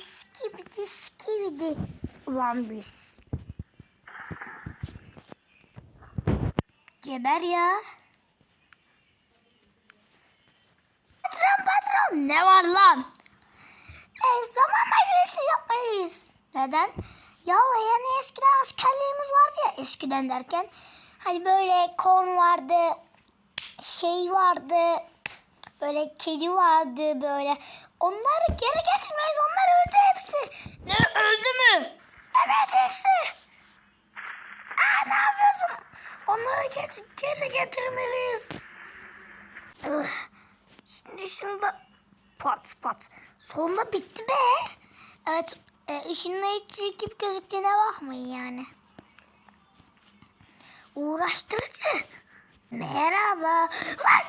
skibidi skibidi. Ulan biz. Geber ya. Patron patron ne var lan? E, zaman makinesi yapmalıyız. Neden? Ya yani eskiden askerlerimiz vardı ya eskiden derken. Hani böyle korn vardı, şey vardı, böyle kedi vardı böyle. Onları geri getirmeyiz. Onlar öldü hepsi. Ne öldü mü? Evet hepsi. Aa, ne yapıyorsun? Onları getir, geri getirmeliyiz. Şimdi şunda pat pat. Sonunda bitti be. Evet e, ışınlayıcı gibi gözüktüğüne bakmayın yani. Uğraştırıcı. Merhaba. Lan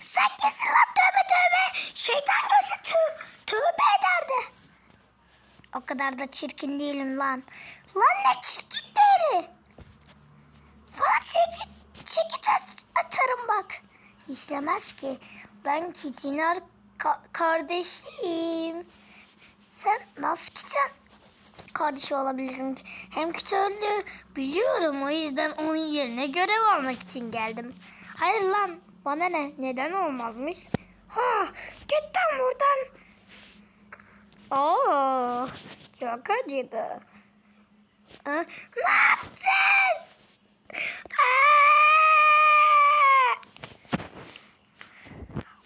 sen kesin lan tövbe tövbe. Şeytan gözü tö tövbe ederdi. O kadar da çirkin değilim lan. Lan ne çirkin değilim. Sana çeki, çekiç at- atarım bak. İşlemez ki. Ben Kitinar ka- kardeşim. Sen nasıl Kitin kardeşi olabilirsin? Hem Kiti öldü biliyorum. O yüzden onun yerine görev almak için geldim. Hayır lan bana ne? Neden olmazmış? Ha git lan buradan. Oo, çok acıdı. Ha, ne yaptın?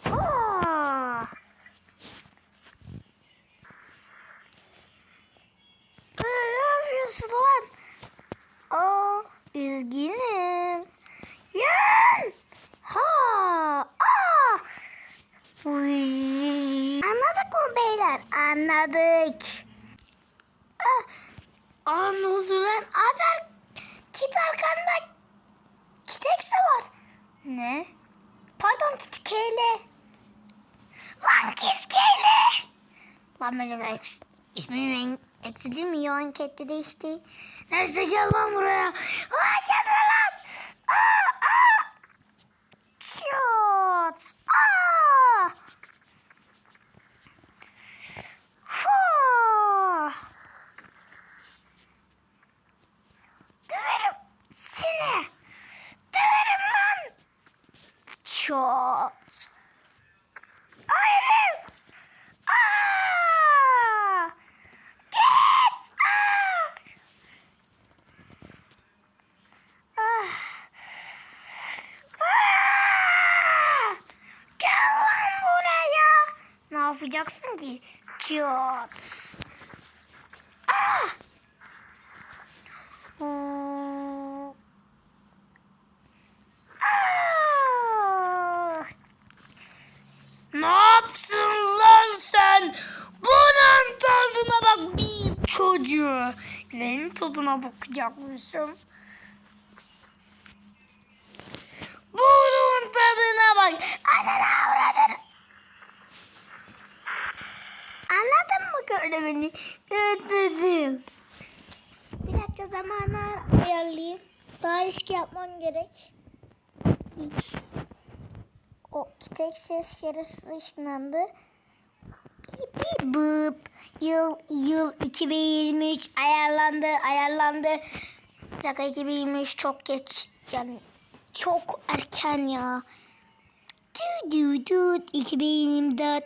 Aa! Aa! Aa, Ne yapıyorsun lan? Aa, üzgünüm. Yan! Ha! Aa! Uy. Anladık mı beyler? Anladık. Aa, aa ne? Haber kit arkanda kitekse var. Ne? Pardon kit keyle. Lan kit keyle. Lan benim ismim en, eksi değil mi? Ya ankette değişti. Neyse gel lan buraya. Aa gel lan. Aa, aa. Şut. Aa. Fuh. Döverim seni. Döverim lan. Çok. Hayır. Aa! Git. Aa! Ah. Aa! Gel lan buraya. Ne yapacaksın ki? Çot. Ah! Ah! Ne yapsın lan sen? Bunun tadına bak bir çocuğu. Benim tadına bakacakmışım. Bunun tadına bak. Ananı mı görevini? Anladım. Bir dakika zamanı ayarlayayım. Daha eski yapmam gerek. O tek ses şerefsiz ışınlandı. Bıp. Yıl, yıl 2023 ayarlandı, ayarlandı. Bir dakika 2023 çok geç. Yani çok erken ya. Du du du 2024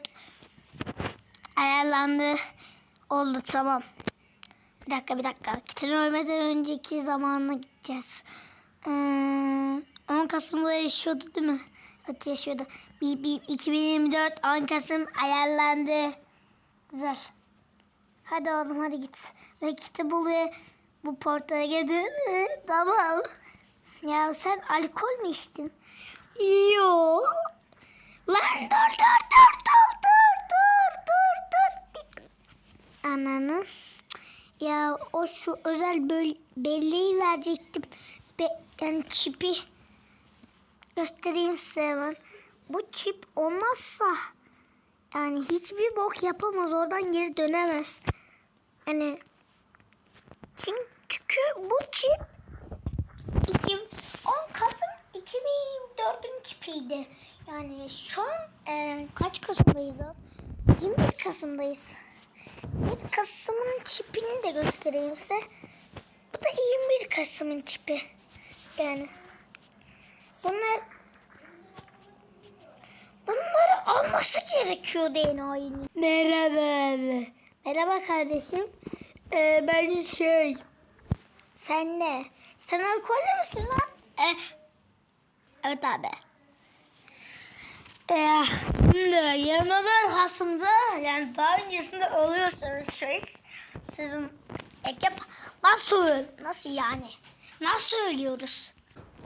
ayarlandı. Oldu tamam. Bir dakika bir dakika. Kitin ölmeden önceki zamanına gideceğiz. Ee, 10 Kasım'da yaşıyordu değil mi? Evet yaşıyordu. Bir, bir, 2024 10 Kasım ayarlandı. Güzel. Hadi oğlum hadi git. Ve kiti bul bu portaya girdi. tamam. Ya sen alkol mü içtin? Yok. Lan dur dur dur dur dur dur dur. Ananı. Ya o şu özel böl belleği verecektim. Be yani çipi göstereyim size hemen. Bu çip olmazsa yani hiçbir bok yapamaz. Oradan geri dönemez. Yani çünkü bu çip 2 10 Kasım 2004'ün çipiydi. Yani şu an e, kaç Kasım'dayız lan? 21 Kasım'dayız. 21 Kasım'ın çipini de göstereyim size. Bu da 21 Kasım'ın çipi. Yani. Bunlar Bunları alması gerekiyor DNA'nın. Merhaba. Merhaba kardeşim. Ee, ben şey... Sen ne? Sen alkollü müsün lan? Eh. Evet abi. Ee, şimdi 21 Kasım'da yani daha öncesinde oluyorsanız şey sizin ekip nasıl nasıl yani nasıl ölüyoruz?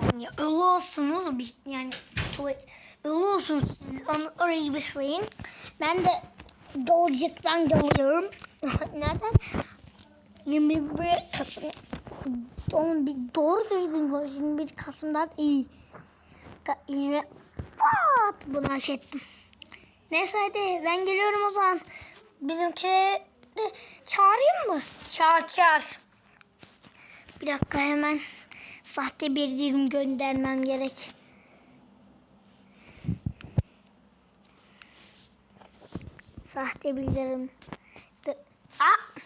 Yani ölüyorsunuz yani ölüyorsunuz siz onu orayı bir söyleyin. Ben de Dolcuk'tan geliyorum. Nereden? 21 Kasım. Onun bir doğru düzgün konuş. 21 Kasım'dan iyi. Ka- At bunu hak ettim. Neyse hadi ben geliyorum o zaman. Bizimkileri de çağırayım mı? Çağır çağır. Bir dakika hemen sahte bir dilim göndermem gerek. Sahte bildirim. Aa!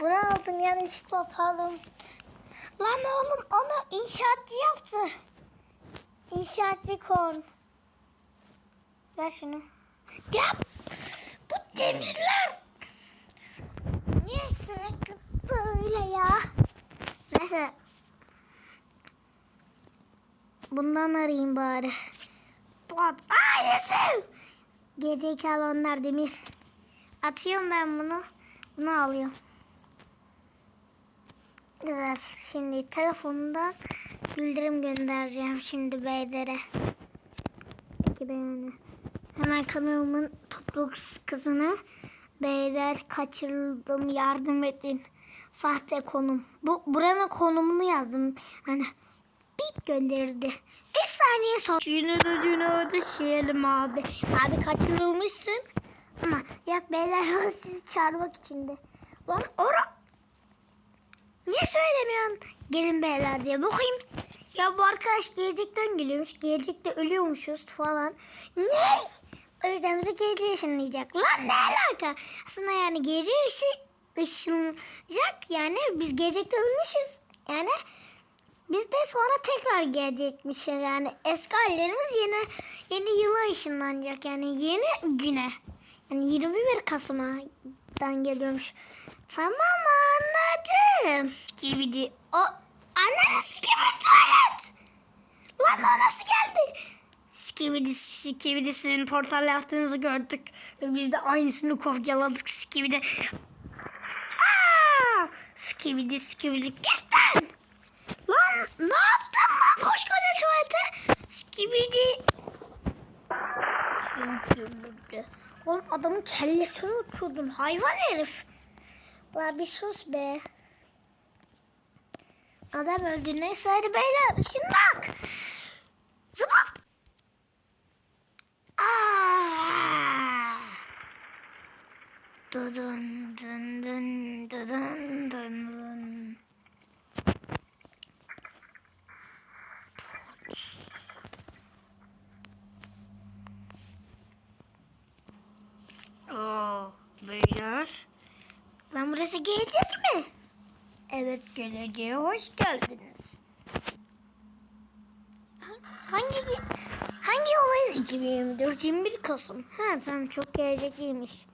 Bunu aldım yanlışlıkla pardon. Lan oğlum onu inşaatçı yaptı. İnşaatçı kon. Ver şunu. Ya bu demirler. Niye sürekli böyle ya? Neyse. Bundan arayayım bari. Bot. Aa yesim. Gerizekalı onlar demir. Atıyorum ben bunu. Bunu alıyorum. Güzel. Şimdi telefonumdan bildirim göndereceğim şimdi beylere. Peki beğeni. Hemen kanalımın topluluk kısmına beyler kaçırıldım yardım edin. Sahte konum. Bu buranın konumunu yazdım. Hani bip gönderdi. 3 saniye sonra. De yine düşelim abi. Abi kaçırılmışsın. Ama yok beyler sizi çağırmak içindi. Lan ora Niye söylemiyorsun? Gelin beyler diye bakayım. Ya bu arkadaş gelecekten geliyormuş. Gelecekte ölüyormuşuz falan. Ne? O yüzden bizi gece ışınlayacak. Lan ne alaka? Aslında yani ışı, ışınlayacak. Yani biz gelecekte ölmüşüz. Yani biz de sonra tekrar gelecekmişiz. Yani eski hallerimiz yeni yeni yıla ışınlanacak. Yani yeni güne. Yani 21 Kasım'dan geliyormuş. Tamam anladım. Skibidi. O ananı skibidi tuvalet. Lan o nasıl geldi? Skibidi skibidi sizin portal yaptığınızı gördük. Biz de aynısını kopyaladık skibidi. Skibidi skibidi geç lan. Ne yaptın lan koskoca tuvalete? Skibidi. Oğlum adamın kellesini uçurdun hayvan herif. La bir sus be. Adam öldü. Neyse hadi beyler ışınlak. Zıbap. Aa. Dun dun dun dun dun dun dun. Oo, beyler. Lan burası gelecek mi? Evet geleceğe hoş geldiniz. Hangi hangi olay 2024 21 Kasım? Ha tamam çok gelecekliymiş.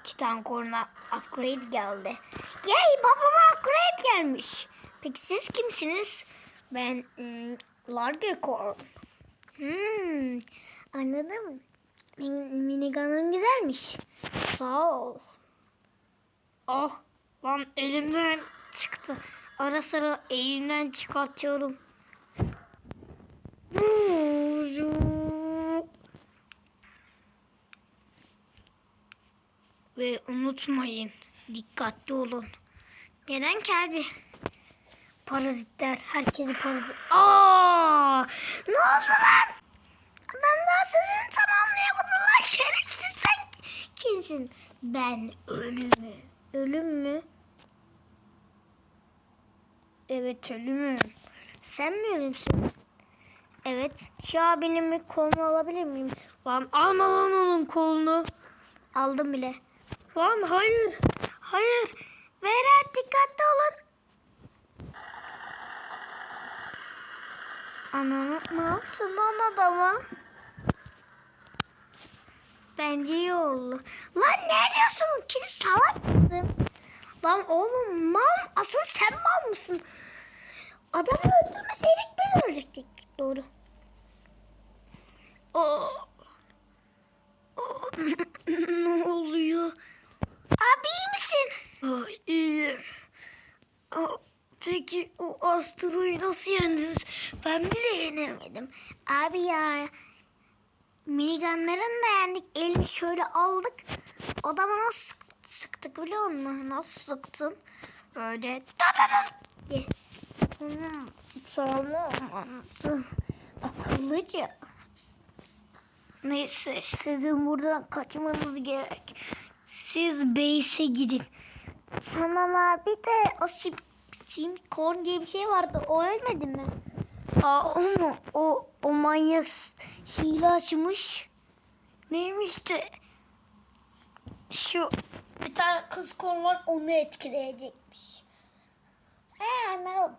İki tane korna upgrade geldi. Yay babama upgrade gelmiş. Peki siz kimsiniz? Ben hmm, Largecorn. Hmm, anladım. Min- Minigun'un güzelmiş. Sağ ol. Ah lan elimden çıktı. Ara sıra elimden çıkartıyorum. Ve unutmayın dikkatli olun. Neden Kelbi? Parazitler herkesi parazit. Aa! Ne oldu lan? Adamlar sözünü tamamlayamadılar. Şerefsiz sen kimsin? Ben ölümü. Ölüm mü? Evet ölümüm. Sen mi ölümsün? Evet. Şu abinin bir kolunu alabilir miyim? Lan alma lan onun kolunu. Aldım bile. Lan hayır. Hayır. Berat dikkatli olun. Ananı ne yaptın lan adama? Bence iyi oldu. Lan ne diyorsun? Kedi salak mısın? Lan oğlum mal asıl sen mal mısın? Adamı öldürmeseydik biz ölecektik. Doğru. Aa. Aa, ne oluyor? Abi iyi misin? Aa, iyiyim. Aa, peki o Astro'yu nasıl yendiniz? Ben bile yenemedim. Abi ya minigunların da yendik. Elini şöyle aldık. Adama nasıl sıktık biliyor musun? Nasıl sıktın? Böyle da da da diye. Hmm, Tamam. Akıllıca. Neyse sizin buradan kaçmanız gerek. Siz base'e gidin. Tamam abi de o sim, simkorn diye bir şey vardı. O ölmedi mi? Aa o mu? O, o manyak hile açmış. Neymiş de? Şu bir tane kız korn var onu etkileyecekmiş. He anladım.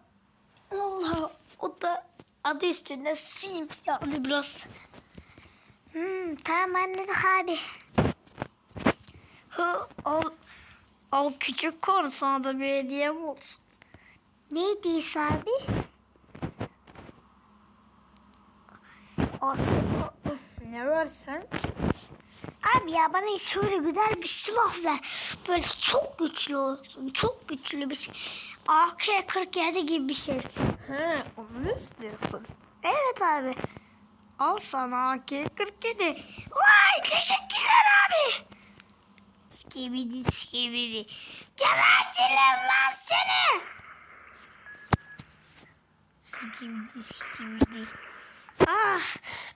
Allah o da adı üstünde Sims yani biraz. Hmm, tamam anladık abi. Hı, al, al küçük kor sana da bir hediyem olsun. Ne hediyesi abi? Aslında ne versen ki? Abi ya bana şöyle güzel bir silah ver. Böyle çok güçlü olsun. Çok güçlü bir şey. AK-47 gibi bir şey. He, onu istiyorsun? Evet abi. Al sana AK-47. Vay teşekkürler abi. Skibidi skibidi. Gebertirim lan seni. Skibidi skibidi. Ah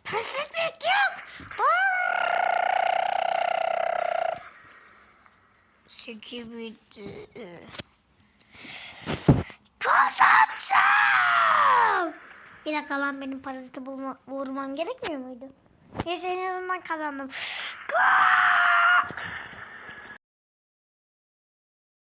pısıklık yok. Skibidi. Kazanacağım. Bir dakika lan benim paraziti bulma, vurmam gerekmiyor muydu? Neyse en azından kazandım.